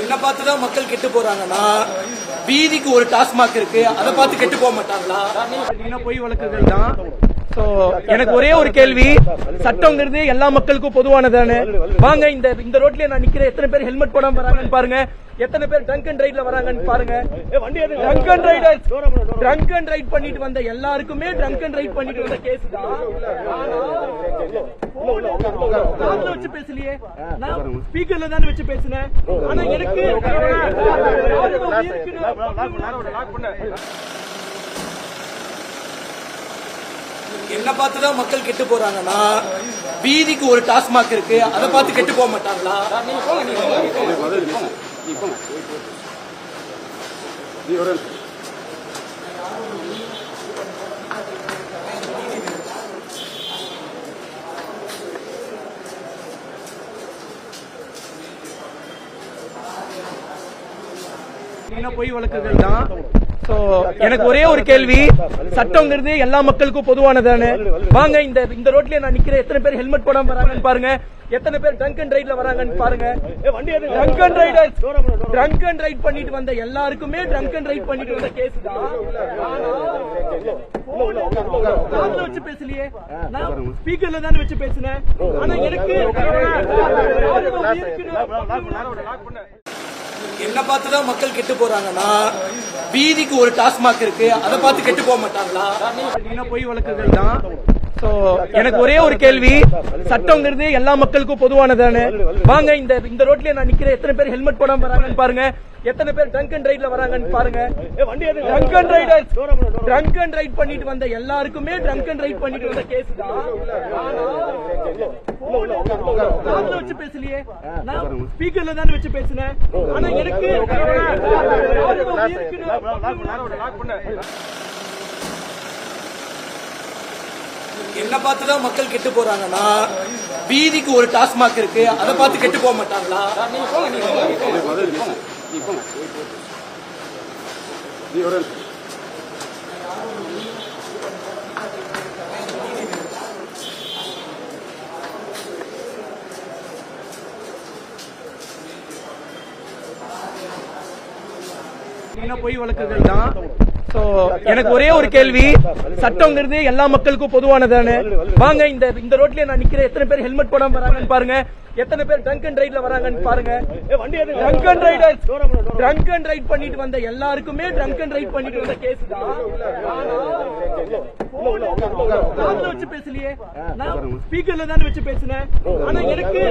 என்ன பார்த்து தான் மக்கள் கெட்டு போறாங்கன்னா வீதிக்கு ஒரு டாஸ்மாக் இருக்கு அதை பார்த்து கெட்டு போக மாட்டாங்களா? போய் பொய் வழக்குகள் தான் எனக்கு ஒரே ஒரு கேள்வி சட்டம்ங்கிறது எல்லா மக்களுக்கும் பொதுவானதானே வாங்க இந்த இந்த ரோட்லயே நான் நிக்கிறேன் எத்தனை பேர் ஹெல்மெட் போடாம வராங்கன்னு பாருங்க எத்தனை பேர் ட்ரங்க் அண்ட் ரைட்ல வராங்கன்னு பாருங்க drunk and rider drunk and ride பண்ணிட்டு வந்த எல்லாருக்குமே ட்ரங்க் அண்ட் ரைட் பண்ணிட்டு வந்த கேஸ் தான் வச்சு பேசலையே நான் ஸ்பீக்கர்ல தானே வச்சு பேசினேன் ஆனா எனக்கு என்ன பார்த்து தான் மக்கள் கெட்டு போறாங்கன்னா வீதிக்கு ஒரு டாஸ்மாக் இருக்கு அதை பார்த்து கெட்டு போக மாட்டாங்களா? பாத்தீங்கன்னா பொய் வழக்குகள் தான் எனக்கு ஒரே ஒரு கேள்வி. சட்டம்ங்கிறது எல்லா மக்களுக்கும் பொதுவானதானே? வாங்க இந்த இந்த ரோட்லயே நான் நிக்கிறேன். எத்தனை பேர் ஹெல்மெட் போடாம வராங்கன்னு பாருங்க. எத்தனை பேர் ட்ரங்க் அண்ட் ரைட்ல வராங்கன்னு பாருங்க. Drunk and rider drunk and ride பண்ணிட்டு வந்த எல்லாருக்குமே ட்ரங்க் அண்ட் ரைட் பண்ணிட்டு வந்த கேஸ் தான் வச்சு பேசலையே. நான் ஸ்பீக்கர்ல தானே வச்சு பேசினேன். ஆனா எனக்கு என்ன பார்த்து தான் மக்கள் கெட்டு போறாங்கன்னா வீதிக்கு ஒரு டாஸ்மாக் இருக்கு. அதை பார்த்து கெட்டு போக மாட்டாங்களா? பாத்தீங்கன்னா பொய் வழக்குகள் தான். எனக்கு ஒரே ஒரு கேள்வி. சட்டம்ங்கிறது எல்லா மக்களுக்கும் பொதுவானதானே? வாங்க இந்த இந்த ரோட்லயே நான் நிக்கிறேன். எத்தனை பேர் ஹெல்மெட் போடாம வராங்கன்னு பாருங்க. எத்தனை பேர் ட்ரங்க் அண்ட் ரைட்ல வராங்கன்னு பாருங்க. Drunk and rider drunk and ride பண்ணிட்டு வந்த எல்லாருக்குமே ட்ரங்க் அண்ட் ரைட் பண்ணிட்டு வந்த கேஸ் தான். வச்சு பேசலையே. நான் ஸ்பீக்கர்ல தானே வச்சு பேசினேன். ஆனா எனக்கு என்ன பார்த்து தான் மக்கள் கெட்டு போறாங்கன்னா வீதிக்கு ஒரு டாஸ்மாக் இருக்கு அதை பார்த்து கெட்டு போக மாட்டாங்களா? பொய் வழக்குகள் தான் எனக்கு ஒரே ஒரு கேள்வி. சட்டம்ங்கிறது எல்லா மக்களுக்கும் பொதுவானதானே? வாங்க இந்த இந்த ரோட்லயே நான் நிக்கிறேன். எத்தனை பேர் ஹெல்மெட் போடாம வராங்கன்னு பாருங்க. எத்தனை பேர் ட்ரங்க் அண்ட் ரைட்ல வராங்கன்னு பாருங்க. Drunk and rider drunk and ride பண்ணிட்டு வந்த எல்லாருக்குமே ட்ரங்க் அண்ட் ரைட் பண்ணிட்டு வந்த கேஸ் தான். வச்சு பேசலையே. நான் ஸ்பீக்கர்ல தானே வச்சு பேசினேன். ஆனா எனக்கு